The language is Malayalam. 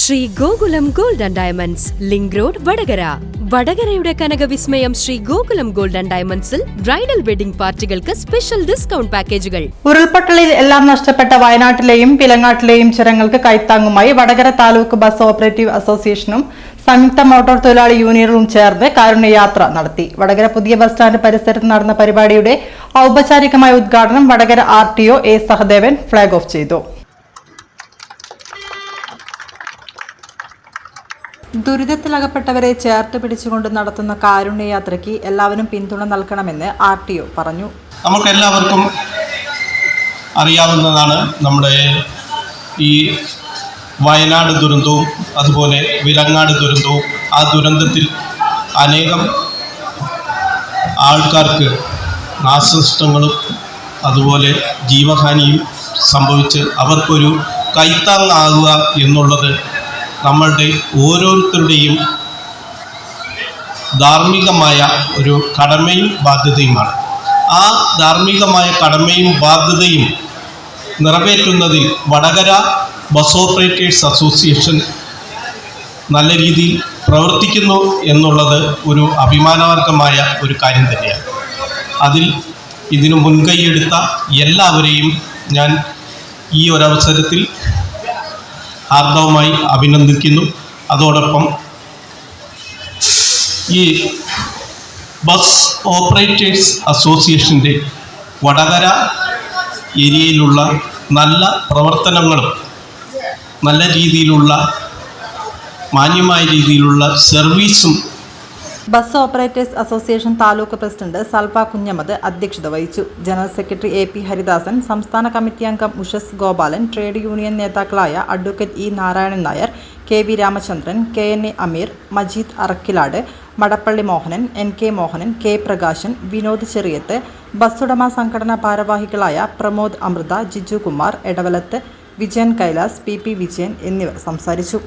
Sree Gokulam gold and diamonds link road Vadakara. വടകരയുടെ കനകവിസ്മയം ശ്രീ ഗോകുലം ഗോൾഡ് ആൻഡ് ഡയമണ്ട്സിൽ ബ്രൈഡൽ വെഡിംഗ് പാർട്ടികൾക്ക് സ്പെഷ്യൽ ഡിസ്കൗണ്ട് പാക്കേജുകൾ ഉരുൾപൊട്ടലിൽ എല്ലാം നഷ്ടപ്പെട്ട വയനാട്ടിലെയും പിലങ്ങാട്ടിലെയും ചിരങ്ങൾക്ക് കൈത്താങ്ങുമായി വടകര താലൂക്ക് ബസ് ഓപ്പറേറ്റീവ് അസോസിയേഷനും സംയുക്ത മോട്ടോർ തൊഴിലാളി യൂണിയനും ചേർന്ന് കാരുണ്യയാത്ര നടത്തി. വടകര പുതിയ ബസ് സ്റ്റാൻഡ് പരിസരത്ത് നടന്ന പരിപാടിയുടെ ഔപചാരികമായ ഉദ്ഘാടനം Vadakara R T O A Sahadevan flag off ചെയ്തു. ദുരിതത്തിലകപ്പെട്ടവരെ ചേർത്ത് പിടിച്ചുകൊണ്ട് നടത്തുന്ന കാരുണ്യയാത്രയ്ക്ക് എല്ലാവരും പിന്തുണ നൽകണമെന്ന് ആർ ടി ഒ പറഞ്ഞു. നമുക്ക് എല്ലാവർക്കും അറിയാവുന്നതാണ് നമ്മുടെ ഈ വയനാട് ദുരന്തവും അതുപോലെ വിലങ്ങാട് ദുരന്തവും. ആ ദുരന്തത്തിൽ അനേകം ആൾക്കാർക്ക് നാശനഷ്ടങ്ങളും അതുപോലെ ജീവഹാനിയും സംഭവിച്ച് അവർക്കൊരു കൈത്താങ്ങാകുക എന്നുള്ളത് നമ്മളുടെ ഓരോരുത്തരുടെയും ധാർമ്മികമായ ഒരു കടമയും ബാധ്യതയുമാണ്. ആ ധാർമ്മികമായ കടമയും ബാധ്യതയും നിറവേറ്റുന്നതിൽ വടകര ബസ് ഓപ്പറേറ്റേഴ്സ് അസോസിയേഷൻ നല്ല രീതിയിൽ പ്രവർത്തിക്കുന്നു എന്നുള്ളത് ഒരു അഭിമാനവർഗമായ ഒരു കാര്യം തന്നെയാണ്. അതിൽ ഇതിനു മുൻകൈയെടുത്ത എല്ലാവരെയും ഞാൻ ഈ ഒരവസരത്തിൽ ഹാർദവമായി അഭിനന്ദിക്കുന്നു. അതോടൊപ്പം ഈ ബസ് ഓപ്പറേറ്റേഴ്സ് അസോസിയേഷന്റെ വടകര ഏരിയയിലുള്ള നല്ല പ്രവർത്തനങ്ങളും നല്ല രീതിയിലുള്ള മാന്യമായ രീതിയിലുള്ള സർവീസും bus operators association taluk president സൽപ Kunhammad അധ്യക്ഷത വഹിച്ചു. General secretary A P Haridasan സംസ്ഥാന കമ്മിറ്റി അംഗം ഉഷസ് ഗോപാലൻ ട്രേഡ് യൂണിയൻ നേതാക്കളായ advocate E Narayanan Nair K V Ramachandran K N A Ameer Majeed Arakkilad Madappally Mohanan N K Mohanan K Prakashan Vinod Cheriyath ബസ്സുടമ സംഘടനാ ഭാരവാഹികളായ പ്രമോദ് അമൃത ജിജു കുമാർ എടവലത്ത് വിജയൻ കൈലാസ് പി പി വിജയൻ എന്നിവർ സംസാരിച്ചു.